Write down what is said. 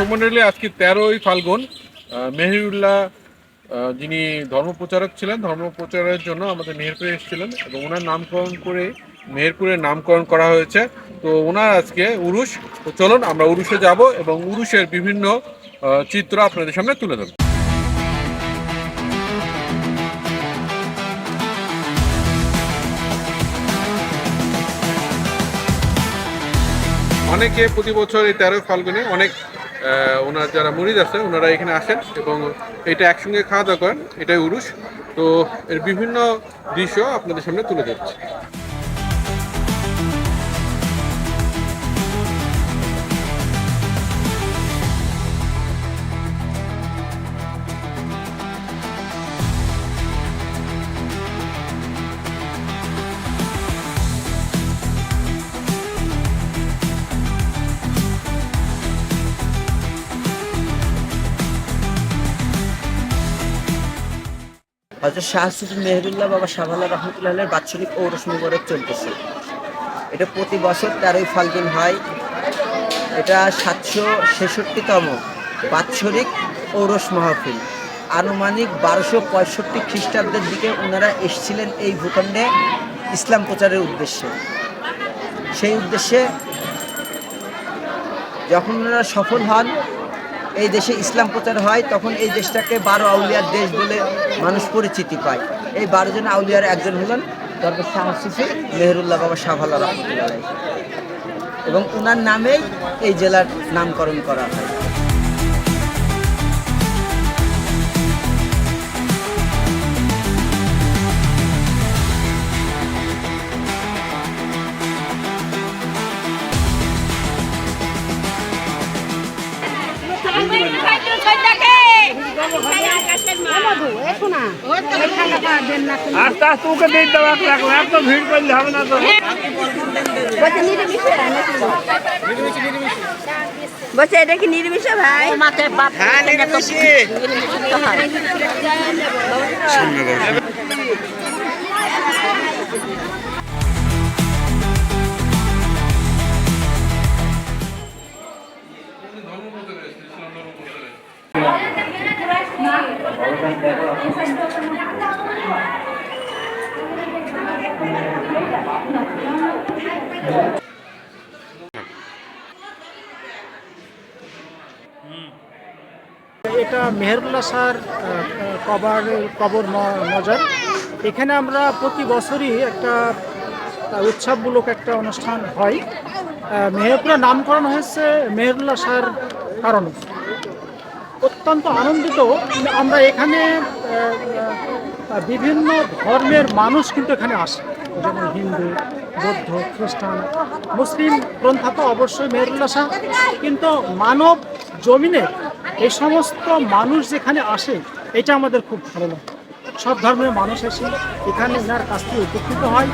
দর্শক আজকে তেরোই ফাল্গুন মেহেরুল্লাহ যিনি ধর্মপ্রচারক ছিলেন, ধর্মপ্রচারের জন্য আমাদের মেহেরপুরে এসেছিলেন এবং ওনার নামকরণ করে মেহেরপুরের নামকরণ করা হয়েছে। তো ওনার আজকে উরুষ তো চলুন, আমরা উরুষে যাব এবং উরুষের বিভিন্ন চিত্র আপনাদের সামনে তুলে ধরব। অনেকে প্রতি বছর এই তেরোই ফাল্গুনে অনেক ওনার যারা মুরিদ আছে, ওনারা এখানে আসেন এবং এটা একসঙ্গে খাওয়া দাওয়া করেন। এটাই উরুষ তো এর বিভিন্ন দৃশ্য আপনাদের সামনে তুলে ধরছি। হয়তো শাহ সুফি মেহরুল্লাহ বাবা শাহাল্লাহ রহমতুল্লাহের বাৎসরিক ঔরস মুবারক চলতেছে। এটা প্রতি বছর তেরোই ফাল্গুন হয়। এটা সাতশো ছেষট্টিতম বাৎসরিক ঔরস মাহফিল। আনুমানিক বারোশো পঁয়ষট্টি খ্রিস্টাব্দের দিকে ওনারা এসেছিলেন এই ভূখণ্ডে ইসলাম প্রচারের উদ্দেশ্যে। সেই উদ্দেশ্যে যখন ওনারা সফল হন এই দেশে ইসলাম প্রচার হয়, তখন এই দেশটাকে বারো আউলিয়ার দেশ বলে মানুষ পরিচিতি পায়। এই বারো জন আউলিয়ার একজন হলেন তারপর শাহ সুফি মেহরুল্লাহ বাবা শাহাল রহমতুল্লাহ এবং ওনার নামেই এই জেলার নামকরণ করা হয়। আস্তে আস্তে ওকে দিয়ে দাও এক লাখ এত ভিড় করলে হবে না তো। বলছে এটা কি নির্মিষে ভাই? হ্যাঁ নির্মিষে এটা মেহেরুল্লাহ স্যার কবার কবর মজার এখানে আমরা প্রতি বছরই একটা উৎসবমূলক একটা অনুষ্ঠান হয়। মেহেরপুরের নামকরণ হয়েছে মেহেরুল্লাহ স্যার কারণে। অত্যন্ত আনন্দিত। আমরা এখানে বিভিন্ন ধর্মের মানুষ কিন্তু এখানে আসে। যেমন হিন্দু, বৌদ্ধ, খ্রিস্টান, মুসলিম গ্রন্থা তো অবশ্যই মেহেরুল্লাহ শাহ কিন্তু মানব জমিনে এই সমস্ত মানুষ যেখানে আসে, এটা আমাদের খুব ভালো লাগে। সব ধর্মের মানুষ এসে এখানে এনার কাছ থেকে উপকৃত হয়।